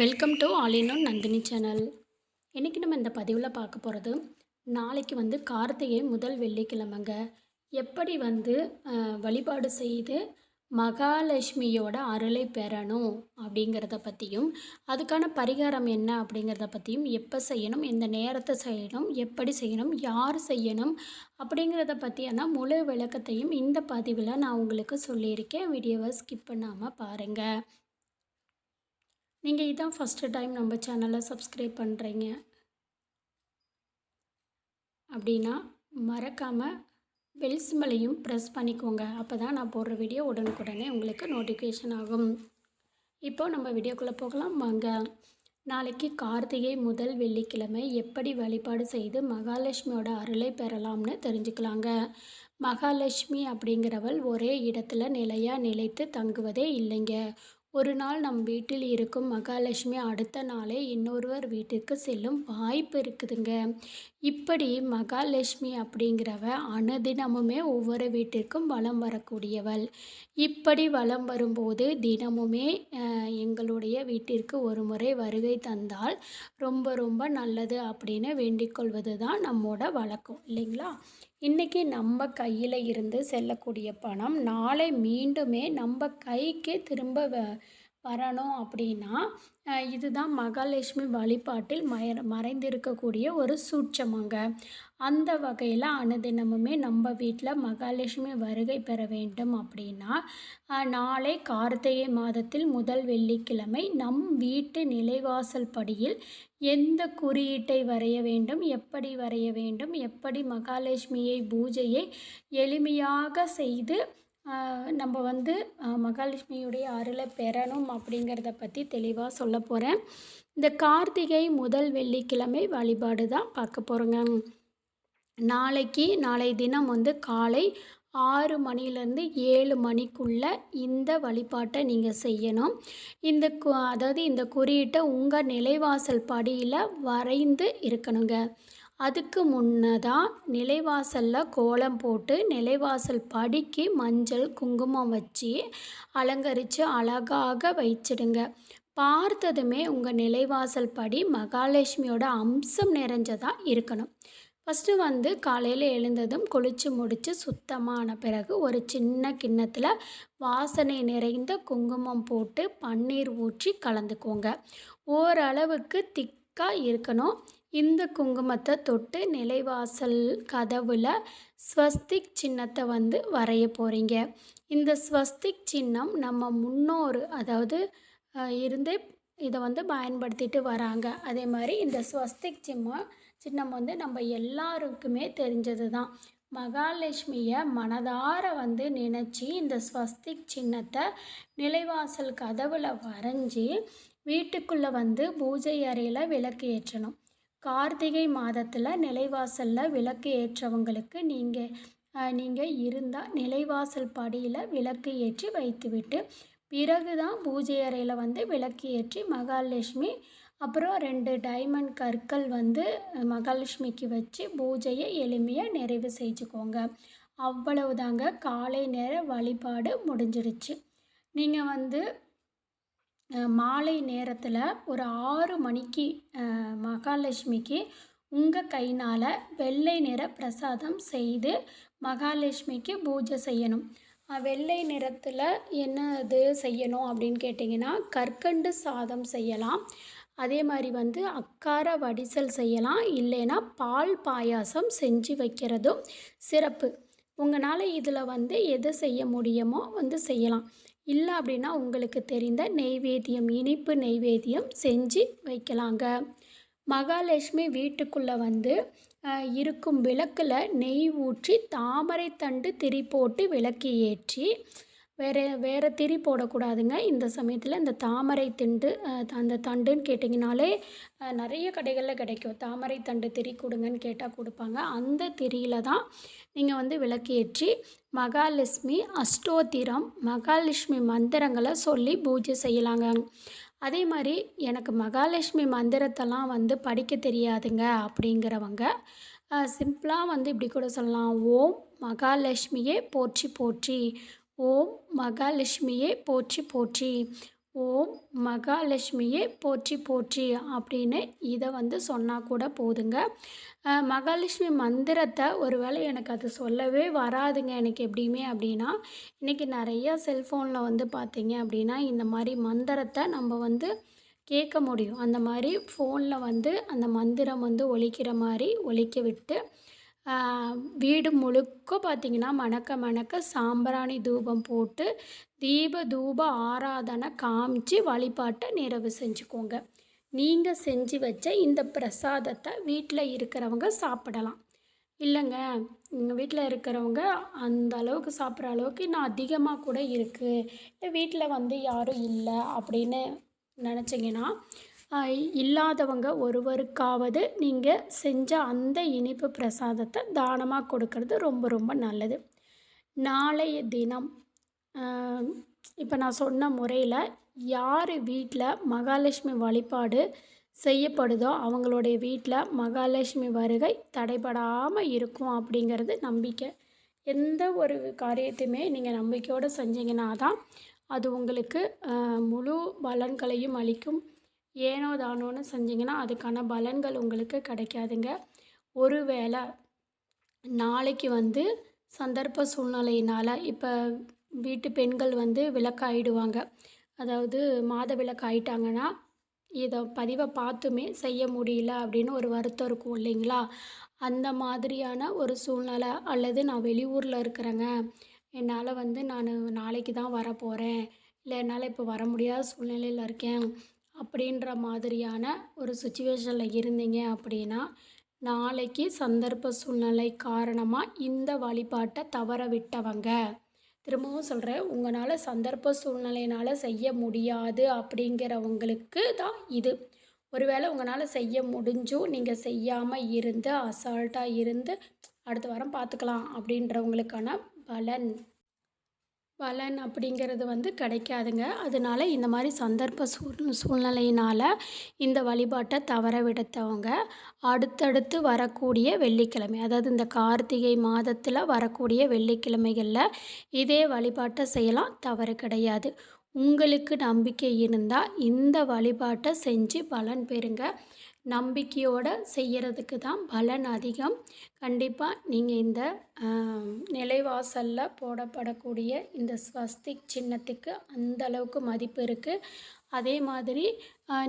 Welcome to all in one Nandini channel இன்றைக்கி நம்ம இந்த பதிவில் பார்க்க போகிறது நாளைக்கு வந்து கார்த்திகை முதல் வெள்ளிக்கிழமைங்க. எப்படி வந்து வழிபாடு செய்து மகாலட்சுமியோட அருளை பெறணும் அப்படிங்கிறத பற்றியும் அதுக்கான பரிகாரம் என்ன அப்படிங்கிறத பற்றியும் எப்போ செய்யணும் எந்த நேரத்தை செய்யணும் எப்படி செய்யணும் யார் செய்யணும் அப்படிங்கிறத பற்றியான முழு விளக்கத்தையும் இந்த பதிவில் நான் உங்களுக்கு சொல்லியிருக்கேன். வீடியோவை ஸ்கிப் பண்ணாமல் பாருங்கள் நீங்கள் இதான் ஃபஸ்ட்டு டைம் நம்ம சேனலை சப்ஸ்கிரைப் பண்ணுறீங்க அப்படின்னா மறக்காமல் பெல் சிம்பலையும் ப்ரெஸ் பண்ணிக்கோங்க. அப்போ தான் நான் போடுற வீடியோ உடனுக்குடனே உங்களுக்கு நோட்டிஃபிகேஷன் ஆகும். இப்போ நம்ம வீடியோக்குள்ளே போகலாம். வாங்க. நாளைக்கு கார்த்திகை முதல் வெள்ளிக்கிழமை எப்படி வழிபாடு செய்து மகாலட்சுமியோட அருளை பெறலாம்னு தெரிஞ்சுக்கலாங்க. மகாலட்சுமி அப்படிங்கிறவள் ஒரே இடத்துல நிலையாக நிலைத்து தங்குவதே இல்லைங்க. ஒரு நாள் நம் வீட்டில் இருக்கும் மகாலட்சுமி அடுத்த நாளே இன்னொருவர் வீட்டுக்கு செல்லும் வாய்ப்பு இருக்குதுங்க. இப்படி மகாலட்சுமி அப்படிங்கிறவ அனுதினமுமே ஒவ்வொரு வீட்டிற்கும் வலம் வரக்கூடியவள். இப்படி வலம் வரும்போது தினமுமே எங்களுடைய வீட்டிற்கு ஒரு முறை வருகை தந்தால் ரொம்ப ரொம்ப நல்லது அப்படின்னு வேண்டிக் கொள்வது தான் நம்மோட வழக்கம் இல்லைங்களா? இன்றைக்கி நம்ம கையில் இருந்து செல்லக்கூடிய பணம் நாளை மீண்டுமே நம்ம கைக்கு திரும்ப வ- வரணும் அப்படின்னா இதுதான் மகாலட்சுமி வழிபாட்டில் மய மறைந்திருக்கக்கூடிய ஒரு சூட்சமங்க. அந்த வகையில் அனுதினமுமே நம்ம வீட்டில் மகாலட்சுமி வருகை பெற வேண்டும் அப்படின்னா நாளை கார்த்திகை மாதத்தில் முதல் வெள்ளிக்கிழமை நம் வீட்டு நிலைவாசல் படியில் எந்த குறியீட்டை வரைய வேண்டும் எப்படி வரைய வேண்டும் எப்படி மகாலட்சுமியை பூஜையை எளிமையாக செய்து நம்ம வந்து மகாலட்சுமியுடைய அருளை பெறணும் அப்படிங்கிறத பற்றி தெளிவாக சொல்ல போகிறேன் இந்த கார்த்திகை முதல் வெள்ளிக்கிழமை வழிபாடு தான் பார்க்க போகிறோங்க நாளைக்கு நாளை தினம் வந்து காலை ஆறு மணிலேருந்து ஏழு மணிக்குள்ளே இந்த வழிபாட்டை நீங்கள் செய்யணும். இந்த கு அதாவது இந்த குறியீட்டை உங்கள் நிலைவாசல் படியில் வரைந்து இருக்கணுங்க. அதுக்கு முன்னதாக நிலைவாசலில் கோலம் போட்டு நிலைவாசல் படிக்கு மஞ்சள் குங்குமம் வச்சு அலங்கரித்து அழகாக வச்சிடுங்க. பார்த்ததுமே உங்கள் நிலைவாசல் படி மகாலட்சுமியோட அம்சம் நிறைஞ்சதாக இருக்கணும். ஃபஸ்ட்டு வந்து காலையில் எழுந்ததும் குளித்து முடித்து சுத்தமான பிறகு ஒரு சின்ன கிண்ணத்தில் வாசனை நிறைந்த குங்குமம் போட்டு பன்னீர் ஊற்றி கலந்துக்கோங்க. ஓரளவுக்கு திக்காக இருக்கணும். இந்த குங்குமத்தை தொட்டு நிலைவாசல் கதவில் ஸ்வஸ்திக் சின்னத்தை வந்து வரைய போகிறீங்க இந்த ஸ்வஸ்திக் சின்னம் நம்ம முன்னோர் அதாவது இருந்தே இதை வந்து பயன்படுத்திட்டு வராங்க. அதே மாதிரி இந்த ஸ்வஸ்திக் சின்னம் சின்னம் வந்து நம்ம எல்லாருக்குமே தெரிஞ்சது தான் மகாலட்சுமியை மனதார வந்து நினச்சி இந்த ஸ்வஸ்திக் சின்னத்தை நிலைவாசல் கதவில் வரைஞ்சி வீட்டுக்குள்ளே வந்து பூஜை அறையில் விளக்கு ஏற்றணும். கார்த்திகை மாதத்தில் நிலைவாசலில் விளக்கு ஏற்றவங்களுக்கு நீங்கள் நீங்கள் இருந்தால் நிலைவாசல் படியில் விளக்கு ஏற்றி வைத்துவிட்டு பிறகு தான் பூஜை அறையில் வந்து விளக்கு ஏற்றி மகாலட்சுமி அப்புறம் ரெண்டு டைமண்ட் கற்கள் வந்து மகாலட்சுமிக்கு வச்சு பூஜையை எளிமையாக நிறைவு செஞ்சுக்கோங்க அவ்வளவுதாங்க. காலை நேர வழிபாடு முடிஞ்சிடுச்சு. நீங்கள் வந்து மாலை நேரத்தில் ஒரு ஆறு மணிக்கு மகாலட்சுமிக்கு உங்கள் கைனால் வெள்ளை நிற பிரசாதம் செய்து மகாலட்சுமிக்கு பூஜை செய்யணும். வெள்ளை நிறத்தில் என்ன இது செய்யணும் அப்படின்னு கேட்டிங்கன்னா கற்கண்டு சாதம் செய்யலாம். அதே மாதிரி வந்து அக்கார வடிசல் செய்யலாம். இல்லைன்னா பால் பாயாசம் செஞ்சு வைக்கிறதும் சிறப்பு. உங்களால் இதில் வந்து எது செய்ய முடியுமோ வந்து செய்யலாம். இல்லை அப்படின்னா உங்களுக்கு தெரிந்த நெய்வேத்தியம் இனிப்பு நெய்வேத்தியம் செஞ்சு வைக்கலாங்க. மகாலட்சுமி வீட்டுக்குள்ளே வந்து இருக்கும் விளக்கில் நெய் ஊற்றி தாமரை தண்டு திரி போட்டு விளக்கு ஏற்றி வேறு வேறு திரி போடக்கூடாதுங்க. இந்த சமயத்தில் இந்த தாமரை திண்டு அந்த தண்டுன்னு கேட்டிங்கனாலே நிறைய கடைகளில் கிடைக்கும். தாமரை தண்டு திரி கொடுங்கன்னு கேட்டால் கொடுப்பாங்க. அந்த திரியில் தான் நீங்கள் வந்து விளக்கு ஏற்றி மகாலட்சுமி அஷ்டோத்திரம் மகாலட்சுமி மந்திரங்களை சொல்லி பூஜை செய்யலாங்க. அதே மாதிரி எனக்கு மகாலட்சுமி மந்திரத்தெல்லாம் வந்து படிக்க தெரியாதுங்க அப்படிங்கிறவங்க சிம்பிளாக வந்து இப்படி கூட சொல்லலாம். ஓம் மகாலட்சுமியே போற்றி போற்றி. ஓம் மகாலட்சுமியே போற்றி போற்றி. ஓம் மகாலட்சுமியே போற்றி போற்றி அப்படின்னு இதை வந்து சொன்னால் கூட போதுங்க. மகாலட்சுமி மந்திரத்தை ஒருவேளை எனக்கு அது சொல்லவே வராதுங்க எனக்கு எப்படியுமே அப்படின்னா இன்றைக்கி நிறையா செல்ஃபோனில் வந்து பார்த்தீங்க அப்படின்னா இந்த மாதிரி மந்திரத்தை நம்ம வந்து கேட்க முடியும். அந்த மாதிரி ஃபோனில் வந்து அந்த மந்திரம் வந்து ஒழிக்கிற மாதிரி ஒழிக்க விட்டு வீடு முழுக்க பார்த்திங்கன்னா மணக்க மணக்க சாம்பிராணி தூபம் போட்டு தீப தூப ஆராதனை காமிச்சு வழிபாட்டை நிறைவு செஞ்சுக்கோங்க. நீங்கள் செஞ்சு வச்ச இந்த பிரசாதத்தை வீட்டில் இருக்கிறவங்க சாப்பிடலாம். இல்லைங்க எங்கள் வீட்டில் இருக்கிறவங்க அந்த அளவுக்கு சாப்பிட்ற அளவுக்கு இன்னும் அதிகமாக கூட இருக்குது இல்லை வீட்டில் வந்து யாரும் இல்லை அப்படின்னு நினச்சிங்கன்னா இல்லாதவங்க ஒருவருக்காவது நீங்கள் செஞ்ச அந்த இனிப்பு பிரசாதத்தை தானமாக கொடுக்கறது ரொம்ப ரொம்ப நல்லது. நாளைய தினம் இப்போ நான் சொன்ன முறையில் யார் வீட்டில் மகாலட்சுமி வழிபாடு செய்யப்படுதோ அவங்களுடைய வீட்டில் மகாலட்சுமி வருகை தடைபடாமல் இருக்கும் அப்படிங்கிறது நம்பிக்கை. எந்த ஒரு காரியத்தையுமே நீங்கள் நம்பிக்கையோடு செஞ்சீங்கன்னா தான் அது உங்களுக்கு முழு பலன்களையும் அளிக்கும். ஏனோ தானோன்னு செஞ்சிங்கன்னா அதுக்கான பலன்கள் உங்களுக்கு கிடைக்காதுங்க. ஒருவேளை நாளைக்கு வந்து சந்தர்ப்ப சூழ்நிலையினால் இப்போ வீட்டு பெண்கள் வந்து விளக்காயிடுவாங்க. அதாவது மாத விளக்கு ஆயிட்டாங்கன்னா இதை பதிவை பார்த்துமே செய்ய முடியல அப்படின்னு ஒரு வருத்தம் இருக்கும் இல்லைங்களா? அந்த மாதிரியான ஒரு சூழ்நிலை அல்லது நான் வெளியூரில் இருக்கிறேங்க. என்னால் வந்து நான் நாளைக்கு தான் வர போகிறேன் இல்லை என்னால் இப்போ வர முடியாத சூழ்நிலையில் இருக்கேன். அப்படின்ற மாதிரியான ஒரு சுச்சுவேஷனில் இருந்தீங்க அப்படின்னா நாளைக்கு சந்தர்ப்ப சூழ்நிலை காரணமாக இந்த வழிபாட்டை தவற விட்டவங்க. திரும்பவும் சொல்கிறேன் உங்களால் சந்தர்ப்ப சூழ்நிலையினால் செய்ய முடியாது அப்படிங்கிறவங்களுக்கு தான் இது. ஒருவேளை உங்களால் செய்ய முடிஞ்சும் நீங்கள் செய்யாமல் இருந்து அசால்ட்டாக இருந்து அடுத்த வாரம் பார்த்துக்கலாம் அப்படின்றவங்களுக்கான பலன். பலன் அப்படிங்கிறது வந்து கிடைக்காதுங்க. அதனால இந்த மாதிரி சந்தர்ப்ப சூழ் சூழ்நிலையினால் இந்த வழிபாட்டை தவற விடுத்தவங்க. அடுத்தடுத்து வரக்கூடிய வெள்ளிக்கிழமை அதாவது இந்த கார்த்திகை மாதத்தில் வரக்கூடிய வெள்ளிக்கிழமைகளில் இதே வழிபாட்டை செய்யலாம். தவறு கிடையாது. உங்களுக்கு நம்பிக்கை இருந்தால் இந்த வழிபாட்டை செஞ்சு பலன் பெறுங்க. நம்பிக்கையோடு செய்கிறதுக்கு தான் பலன் அதிகம். கண்டிப்பாக நீங்கள் இந்த நிலைவாசலில் போடப்படக்கூடிய இந்த ஸ்வஸ்திக் சின்னத்துக்கு அந்த அளவுக்கு மதிப்பு இருக்குது அதே மாதிரி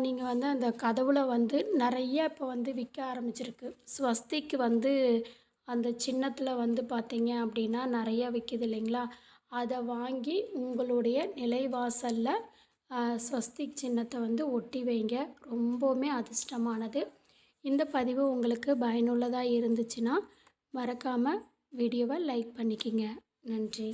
நீங்கள் வந்து அந்த கதவுல வந்து நிறைய இப்போ வந்து விற்க ஆரம்பிச்சிருக்கு. ஸ்வஸ்திக்கு வந்து அந்த சின்னத்தில் வந்து பார்த்தீங்க அப்படின்னா நிறையா விற்கிது இல்லைங்களா? அதை வாங்கி உங்களுடைய நிலைவாசலில் ஸ்வஸ்திக் சின்னத்தை வந்து ஒட்டி வைங்க. ரொம்பவுமே அதிர்ஷ்டமானது. இந்த பதிவு உங்களுக்கு பயனுள்ளதாக இருந்துச்சுன்னா மறக்காமல் வீடியோவை லைக் பண்ணிக்கிங்க. நன்றி.